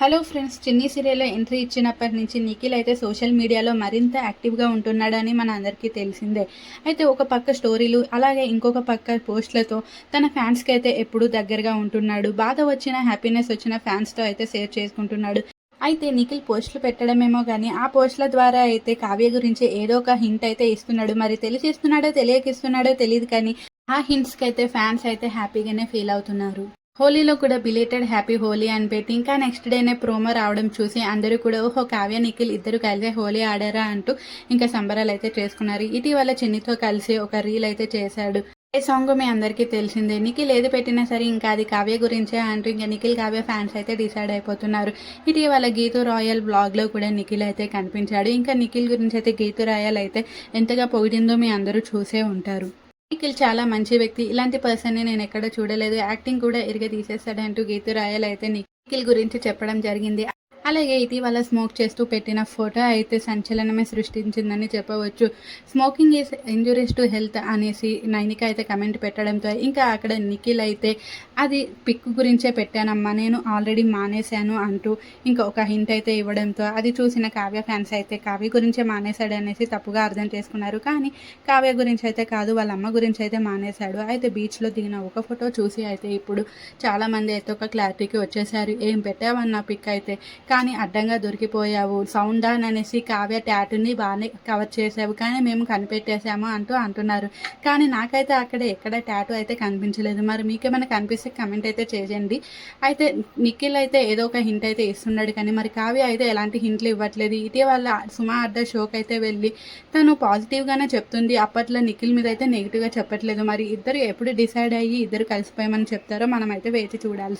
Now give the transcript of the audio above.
Hello friends చిన్ని సీరియల్లో entry ఇచ్చినప్పటి నుంచి నిఖిల్ అయితే సోషల్ మీడియాలో మరింత యాక్టివ్గా ఉంటున్నాడని మన అందరికీ తెలిసిందే. అయితే ఒక పక్క స్టోరీలు అలాగే ఇంకొక పక్క పోస్ట్లతో తన ఫ్యాన్స్కి అయితే ఎప్పుడూ దగ్గరగా ఉంటున్నాడు. బాధ వచ్చిన హ్యాపీనెస్ వచ్చిన ఫ్యాన్స్తో అయితే షేర్ చేసుకుంటున్నాడు. అయితే నిఖిల్ పోస్టులు పెట్టడమేమో కానీ ఆ పోస్టుల ద్వారా అయితే కావ్య గురించి ఏదో ఒక హింట్ అయితే ఇస్తున్నాడు. మరి తెలిసి ఇస్తున్నాడో తెలియక ఇస్తున్నాడో తెలియదు కానీ ఆ హింట్స్కి అయితే ఫ్యాన్స్ అయితే హ్యాపీగానే ఫీల్ అవుతున్నారు. హోలీలో కూడా బిలేటెడ్ హ్యాపీ హోలీ అని పెట్టి ఇంకా నెక్స్ట్ డేనే ప్రోమో రావడం చూసి అందరూ కూడా ఓహో కావ్య నిఖిల్ ఇద్దరు కలిసి హోలీ ఆడారా? అంటూ ఇంకా సంబరాలు అయితే చేసుకున్నారు. ఇటీవల చిన్నితో కలిసి ఒక రీల్ అయితే చేశాడు. ఏ సాంగ్ మీ అందరికీ తెలిసిందే? నిఖిల్ ఏది పెట్టినా సరే ఇంకా అది కావ్య గురించే అంటూ ఇంకా నిఖిల్ కావ్య ఫ్యాన్స్ అయితే డిసైడ్ అయిపోతున్నారు. ఇటీవల గీతు రాయల్ బ్లాగ్లో కూడా నిఖిల్ అయితే కనిపించాడు. ఇంకా నిఖిల్ గురించి అయితే గీతు రాయల్ అయితే ఎంతగా పొగిడిందో మీ అందరూ చూసే ఉంటారు. నిఖిల్ చాలా మంచి వ్యక్తి. ఇలాంటి పర్సన్ని నేను ఎక్కడ చూడలేదు. యాక్టింగ్ కూడా ఇరిగ తీసేస్తాడంటూ గీతు రాయల్ అయితే నిఖిల్ గురించి చెప్పడం జరిగింది. అలాగే ఇటీవల స్మోక్ చేస్తూ పెట్టిన ఫోటో అయితే సంచలనమే సృష్టించిందని చెప్పవచ్చు. Smoking is injuries to health అనేసి నైనిక అయితే కమెంట్ పెట్టడంతో ఇంకా అక్కడ నిఖిల్ అయితే అది పిక్ గురించే పెట్టానమ్మా నేను ఆల్రెడీ మానేశాను అంటూ ఇంకా ఒక హింట్ అయితే ఇవ్వడంతో అది చూసిన కావ్య ఫ్యాన్స్ అయితే కావ్య గురించే మానేశాడు అనేసి తప్పుగా అర్థం చేసుకున్నారు. కానీ కావ్య గురించి అయితే కాదు వాళ్ళ అమ్మ గురించి అయితే మానేశాడు. అయితే బీచ్లో దిగిన ఒక ఫోటో చూసి అయితే ఇప్పుడు చాలామంది అయితే ఒక క్లారిటీకి వచ్చేసారు ఏం పెట్టావన్న పిక్ అయితే కానీ అడ్డంగా దొరికిపోయావు. సౌండ్ డాన్ అనేసి కావ్య ట్యాటుని బాగానే కవర్ చేసావు. కానీ మేము కనిపెట్టేశాము అంటూ అంటున్నారు. కానీ నాకైతే అక్కడ ఎక్కడ ట్యాటు అయితే కనిపించలేదు. మరి మీకేమైనా కనిపిస్తే కమెంట్ అయితే చేయండి. అయితే నిఖిల్ అయితే ఏదో ఒక హింట్ అయితే ఇస్తున్నాడు కానీ మరి కావ్య అయితే ఎలాంటి హింట్లు ఇవ్వట్లేదు. ఇటీవల సుమా అడ్డ షోకి అయితే వెళ్ళి తను పాజిటివ్గానే చెప్తుంది. అప్పట్లో నిఖిల్ మీద అయితే నెగిటివ్గా చెప్పట్లేదు. మరి ఇద్దరు ఎప్పుడు డిసైడ్ అయ్యి ఇద్దరు కలిసిపోయామని చెప్తారో మనం అయితే వేచి చూడాలి